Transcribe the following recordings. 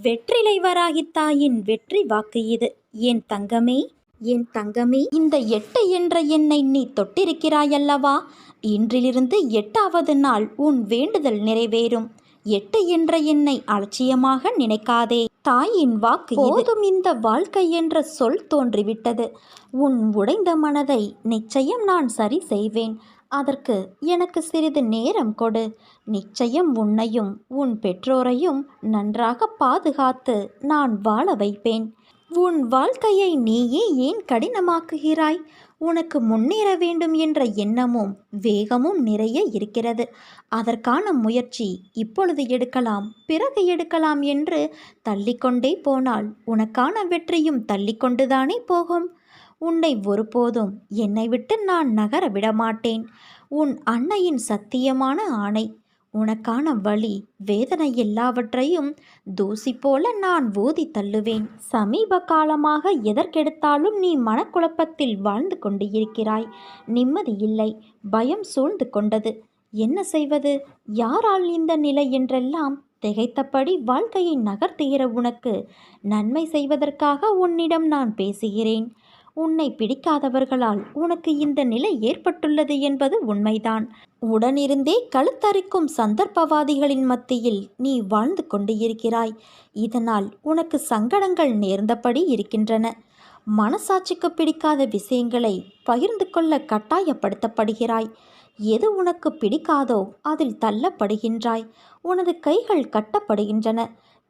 வெற்றிலைவராகி தாயின் வெற்றி வாக்கு இது. என் தங்கமே? என் தங்கமே? இந்த எட்டு என்ற எண்ணை நீ தொட்டிருக்கிறாயல்லவா? இன்றிலிருந்து எட்டாவது நாள் உன் வேண்டுதல் நிறைவேறும். எட்டு என்ற எண்ணை அலட்சியமாக நினைக்காதே. தாயின் வாக்கு போதும் இந்த வாழ்க்கை என்ற சொல் தோன்றிவிட்டது. உன் உடைந்த மனதை நிச்சயம் நான் சரி செய்வேன். அதற்கு எனக்கு சிறிது நேரம் கொடு. நிச்சயம் உன்னையும் உன் பெற்றோரையும் நன்றாக பாதுகாத்து நான் வாழ வைப்பேன். உன் வாழ்க்கையை நீயே ஏன் கடினமாக்குகிறாய்? உனக்கு முன்னேற வேண்டும் என்ற எண்ணமும் வேகமும் நிறைய இருக்கிறது. அதற்கான முயற்சி இப்பொழுது எடுக்கலாம் பிறகு எடுக்கலாம் என்று தள்ளிக்கொண்டே போனால் உனக்கான வெற்றியும் தள்ளிக்கொண்டுதானே போகும்? உன்னை ஒருபோதும் என்னை விட்டு நான் நகர விடமாட்டேன். உன் அன்னையின் சத்தியமான ஆணை உனக்கான வழி வேதனை எல்லாவற்றையும் தூசி போல நான் ஊதி தள்ளுவேன். சமீப காலமாக எதற்கெடுத்தாலும் நீ மனக்குழப்பத்தில் வாழ்ந்து கொண்டு இருக்கிறாய் நிம்மதி இல்லை பயம் சூழ்ந்து கொண்டது. என்ன செய்வது? யாரால் இந்த நிலை என்றெல்லாம் திகைத்தபடி வாழ்க்கையை நகர்த்துகிற உனக்கு நன்மை செய்வதற்காக உன்னிடம் நான் பேசுகிறேன். உன்னை பிடிக்காதவர்களால் உனக்கு இந்த நிலை ஏற்பட்டுள்ளது என்பது உண்மைதான். உடனிருந்தே கழுத்தரிக்கும் சந்தர்ப்பவாதிகளின் மத்தியில் நீ வாழ்ந்து கொண்டு இருக்கிறாய். இதனால் உனக்கு சங்கடங்கள் நேர்ந்தபடி இருக்கின்றன. மனசாட்சிக்கு பிடிக்காத விஷயங்களை பகிர்ந்து கொள்ள கட்டாயப்படுத்தப்படுகிறாய். எது உனக்கு பிடிக்காதோ அதில் தள்ளப்படுகின்றாய். உனது கைகள் கட்டப்படுகின்றன.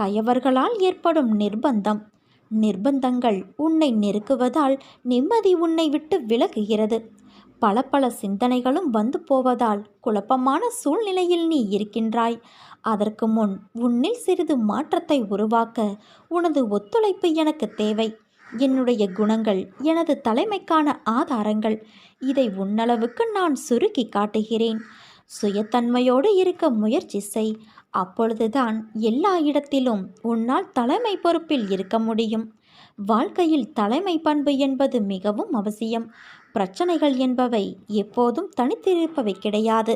கயவர்களால் ஏற்படும் நிர்பந்தம். நிர்பந்தங்கள் உன்னை நெருக்குவதால் நிம்மதி உன்னை விட்டு விலகுகிறது. பல பல சிந்தனைகளும் வந்து போவதால் குழப்பமான சூழ்நிலையில் நீ இருக்கின்றாய். அதற்கு முன் உன்னில் சிறிது மாற்றத்தை உருவாக்க உனது ஒத்துழைப்பு எனக்கு தேவை. என்னுடைய குணங்கள் எனது தலைமைக்கான ஆதாரங்கள் இதை உன்னளவுக்கு நான் சுருக்கி காட்டுகிறேன். சுயத்தன்மையோடு இருக்க முயற்சி செய். அப்பொழுதுதான் எல்லா இடத்திலும் உன்னால் தலைமை பொறுப்பில் இருக்க முடியும். வாழ்க்கையில் தலைமை பண்பு என்பது மிகவும் அவசியம். பிரச்சனைகள் என்பவை எப்போதும் தனித்திருப்பவை கிடையாது.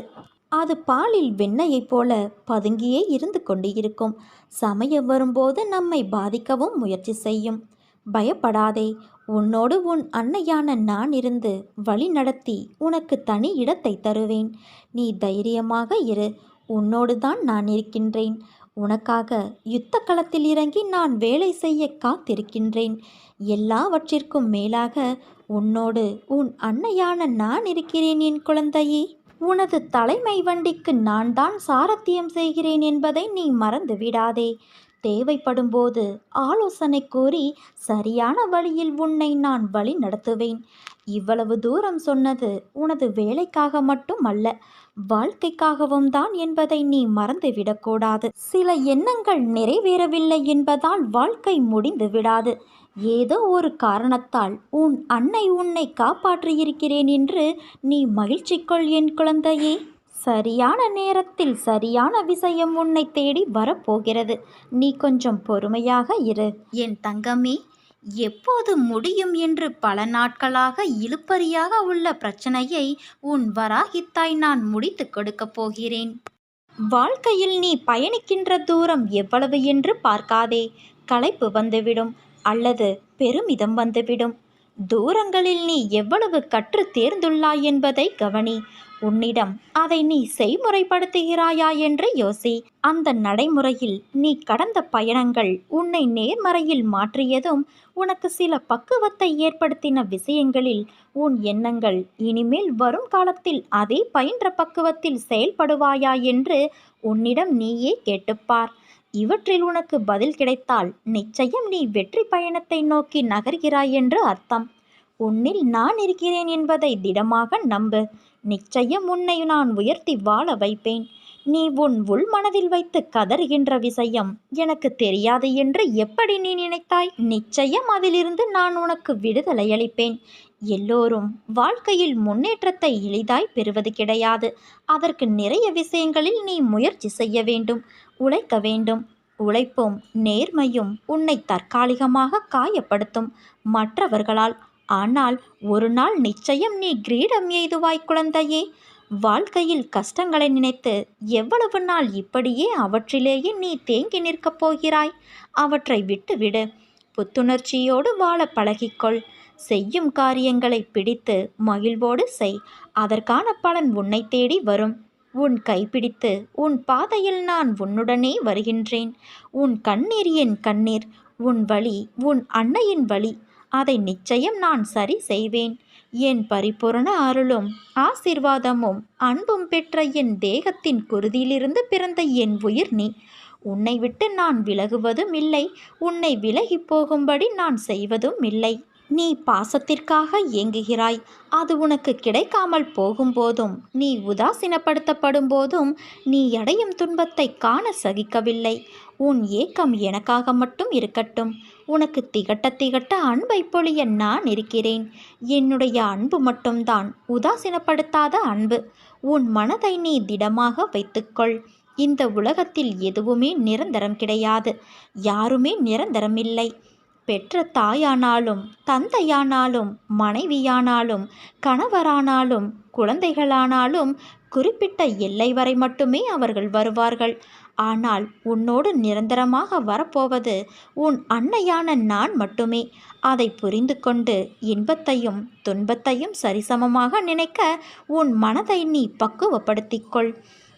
அது பாலில் வெண்ணையைப் போல பதுங்கியே இருந்து கொண்டு இருக்கும் சமயம் வரும்போது நம்மை பாதிக்கவும் முயற்சி செய்யும். பயப்படாதே உன்னோடு உன் அன்னையான நான் இருந்து வழி நடத்தி உனக்கு தனி இடத்தை தருவேன். நீ தைரியமாக இரு. உன்னோடு தான் நான் இருக்கின்றேன். உனக்காக யுத்த களத்தில் இறங்கி நான் வேலை செய்ய காத்திருக்கின்றேன். எல்லாவற்றிற்கும் மேலாக உன்னோடு உன் அன்னையான நான் இருக்கிறேன் என் குழந்தையே. உனது தலைமை வண்டிக்கு நான் தான் சாரத்தியம் செய்கிறேன் என்பதை நீ மறந்து விடாதே தேவைப்படும்போது ஆலோசனை கூறி சரியான வழியில் உன்னை நான் வழி நடத்துவேன் இவ்வளவு தூரம் சொன்னது உனது வேலைக்காக மட்டும் அல்ல வாழ்க்கைக்காகவும் தான் என்பதை நீ மறந்துவிடக்கூடாது சில எண்ணங்கள் நிறைவேறவில்லை என்பதால் வாழ்க்கை முடிந்து விடாது. ஏதோ ஒரு காரணத்தால் உன் அன்னை உன்னை காப்பாற்றியிருக்கிறேன் என்று நீ மகிழ்ச்சி கொள் என் குழந்தையே. சரியான நேரத்தில் சரியான விஷயம் உன்னை தேடி வரப்போகிறது. நீ கொஞ்சம் பொறுமையாக இரு. என் தங்கமே எப்போது முடியும் என்று பல நாட்களாக இழுப்பறியாக உள்ள பிரச்சனையை உன் வராகித்தாய் நான் முடித்து கொடுக்கப் போகிறேன். வாழ்க்கையில் நீ பயணிக்கின்ற தூரம் எவ்வளவு என்று பார்க்காதே. களைப்பு வந்துவிடும் அல்லது பெருமிதம் வந்துவிடும். தூரங்களில் நீ எவ்வளவு கற்று தேர்ந்துள்ளாய் என்பதை கவனி. உன்னிடம் அதை நீ செய்முறைப்படுத்துகிறாயா என்று யோசி. அந்த நடைமுறையில் நீ கடந்த பயணங்கள் உன்னை நேர்மறையில் மாற்றியதும் உனக்கு சில பக்குவத்தை ஏற்படுத்தின விஷயங்களில் உன் எண்ணங்கள் இனிமேல் வரும் காலத்தில் அதே பயின்ற பக்குவத்தில் செயல்படுவாயா என்று உன்னிடம் நீயே கேட்டுப்பார். இவற்றில் உனக்கு பதில் கிடைத்தால் நிச்சயம் நீ வெற்றி பயணத்தை நோக்கி நகர்கிறாய் என்று அர்த்தம். உன்னில் நான் இருக்கிறேன் என்பதை திடமாக நம்பு. நிச்சயம் உன்னை நான் உயர்த்தி வாழ வைப்பேன். நீ உன் உள் மனதில் வைத்து கதறுகின்ற விஷயம் எனக்கு தெரியாது என்று எப்படி நீ நினைத்தாய்? நிச்சயம் அதிலிருந்து நான் உனக்கு விடுதலை அளிப்பேன். எல்லோரும் வாழ்க்கையில் முன்னேற்றத்தை எளிதாய் பெறுவது கிடையாது. அதற்கு நிறைய விஷயங்களில் நீ முயற்சி செய்ய வேண்டும் உழைக்க வேண்டும். உழைப்பும் நேர்மையும் உன்னை தற்காலிகமாக காயப்படுத்தும் மற்றவர்களால். ஆனால் ஒரு நாள் நிச்சயம் நீ கிரீடம் எய்துவாய் குழந்தையே. வாழ்க்கையில் கஷ்டங்களை நினைத்து எவ்வளவு நாள் இப்படியே அவற்றிலேயே நீ தேங்கி நிற்கப் போகிறாய்? அவற்றை விட்டுவிடு. புத்துணர்ச்சியோடு வாழ பழகிக்கொள். செய்யும் காரியங்களை பிடித்து மகிழ்வோடு செய். அதற்கான பலன் உன்னை தேடி வரும். உன் கைப்பிடித்து உன் பாதையில் நான் உன்னுடனே வருகின்றேன். உன் கண்ணீர் என் கண்ணீர் உன் வழி உன் அன்னையின் வழி. அதை நிச்சயம் நான் சரி செய்வேன். என் பரிபூரண அருளும் ஆசிர்வாதமும் அன்பும் பெற்ற என் தேகத்தின் குருதியிலிருந்து பிறந்த என் உயிர் நீ. உன்னை விட்டு நான் விலகுவதும் இல்லை. உன்னை விலகி போகும்படி நான் செய்வதும் இல்லை. நீ பாசத்திற்காக ஏங்குகிறாய். அது உனக்கு கிடைக்காமல் போகும்போதும் நீ உதாசீனப்படுத்தப்படும் போதும் நீ அடையும் துன்பத்தை காண சகிக்கவில்லை. உன் ஏக்கம் எனக்காக மட்டும் இருக்கட்டும். உனக்கு திகட்ட திகட்ட அன்பை பொழிய நான் இருக்கிறேன். என்னுடைய அன்பு மட்டும்தான் உதாசீனப்படுத்தாத அன்பு. உன் மனதை நீ திடமாக வைத்துக்கொள். இந்த உலகத்தில் எதுவுமே நிரந்தரம் கிடையாது. யாருமே நிரந்தரமில்லை. பெற்ற தாயானாலும் தந்தையானாலும் மனைவியானாலும் கணவரானாலும் குழந்தைகளானாலும் குறிப்பிட்ட எல்லை வரை மட்டுமே அவர்கள் வருவார்கள். ஆனால் உன்னோடு நிரந்தரமாக வரப்போவது உன் அன்னையான நான் மட்டுமே. அதை புரிந்து கொண்டு இன்பத்தையும் துன்பத்தையும் சரிசமமாக நினைக்க உன் மனதை நீ பக்குவப்படுத்திக்கொள்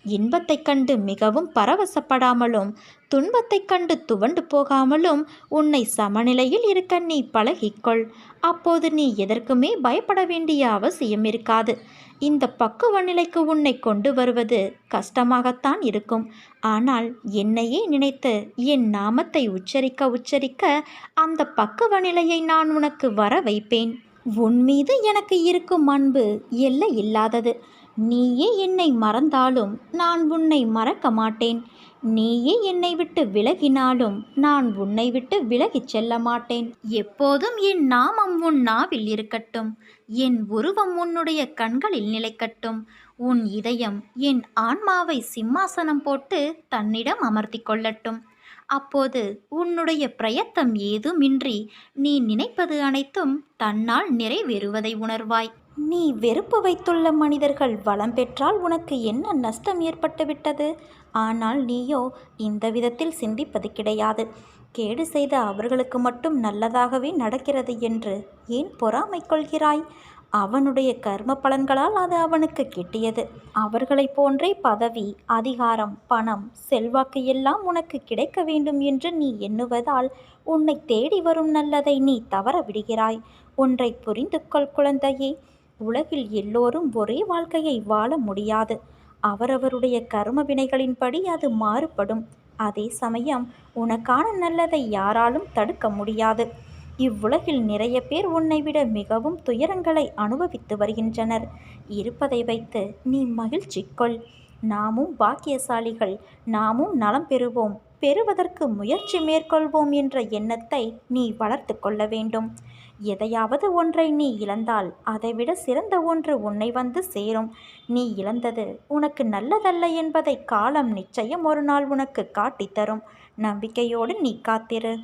இன்பத்தைக் கண்டு மிகவும் பரவசப்படாமலும் துன்பத்தைக் கண்டு துவண்டு போகாமலும் உன்னை சமநிலையில் இருக்க நீ பழகிக்கொள். அப்போது நீ எதற்குமே பயப்பட வேண்டிய அவசியம் இருக்காது. இந்த பக்குவ நிலைக்கு உன்னை கொண்டு வருவது கஷ்டமாகத்தான் இருக்கும். ஆனால் என்னையே நினைத்து என் நாமத்தை உச்சரிக்க உச்சரிக்க அந்த பக்குவ நிலையை நான் உனக்கு வர வைப்பேன். உன் மீது எனக்கு இருக்கும் அன்பு எல்லை இல்லாதது. நீயே என்னை மறந்தாலும் நான் உன்னை மறக்க மாட்டேன். நீயே என்னை விட்டு விலகினாலும் நான் உன்னை விட்டு விலகிச் செல்ல மாட்டேன். எப்போதும் என் நாமம் உன் நாவில் இருக்கட்டும். என் உருவம் உன்னுடைய கண்களில் நிலைக்கட்டும். உன் இதயம் என் ஆன்மாவை சிம்மாசனம் போட்டு தன்னிடம் அமர்த்தி கொள்ளட்டும். அப்போது உன்னுடைய பிரயத்தம் ஏதுமின்றி நீ நினைப்பது அனைத்தும் தன்னால் நிறைவேறுவதை உணர்வாய். நீ வெறுப்பு வைத்துள்ள மனிதர்கள் வளம் பெற்றால் உனக்கு என்ன நஷ்டம் ஏற்பட்டுவிட்டது? ஆனால் நீயோ இந்த விதத்தில் சிந்திப்பது கிடையாது. கேடு செய்த அவர்களுக்கு மட்டும் நல்லதாகவே நடக்கிறது என்று ஏன் பொறாமை கொள்கிறாய்? அவனுடைய கர்ம பலன்களால் அது அவனுக்கு கிட்டியது. அவர்களைப் போன்றே பதவி அதிகாரம் பணம் செல்வாக்கு எல்லாம் உனக்கு கிடைக்க வேண்டும் என்று நீ எண்ணுவதால் உன்னை தேடி வரும் நல்லதை நீ தவற விடுகிறாய். ஒன்றை புரிந்து கொள் குழந்தையே. உலகில் எல்லோரும் ஒரே வாழ்க்கையை வாழ முடியாது. அவரவருடைய கர்ம வினைகளின்படி அது மாறுபடும். அதே சமயம் உனக்கான நல்லதை யாராலும் தடுக்க முடியாது. இவ்வுலகில் நிறைய பேர் உன்னை விட மிகவும் துயரங்களை அனுபவித்து வருகின்றனர். இருப்பதை வைத்து நீ மகிழ்ச்சி கொள். நாமும் பாக்கியசாலிகள். நாமும் நலம் பெறுவோம். பெறுவதற்கு முயற்சி மேற்கொள்வோம் என்ற எண்ணத்தை நீ வளர்த்து கொள்ள வேண்டும். எதையாவது ஒன்றை நீ இழந்தால் அதைவிட சிறந்த ஒன்று உன்னை வந்து சேரும். நீ இழந்தது உனக்கு நல்லதல்ல என்பதை காலம் நிச்சயம் ஒரு நாள் உனக்கு காட்டித்தரும். நம்பிக்கையோடு நீ காத்திரு.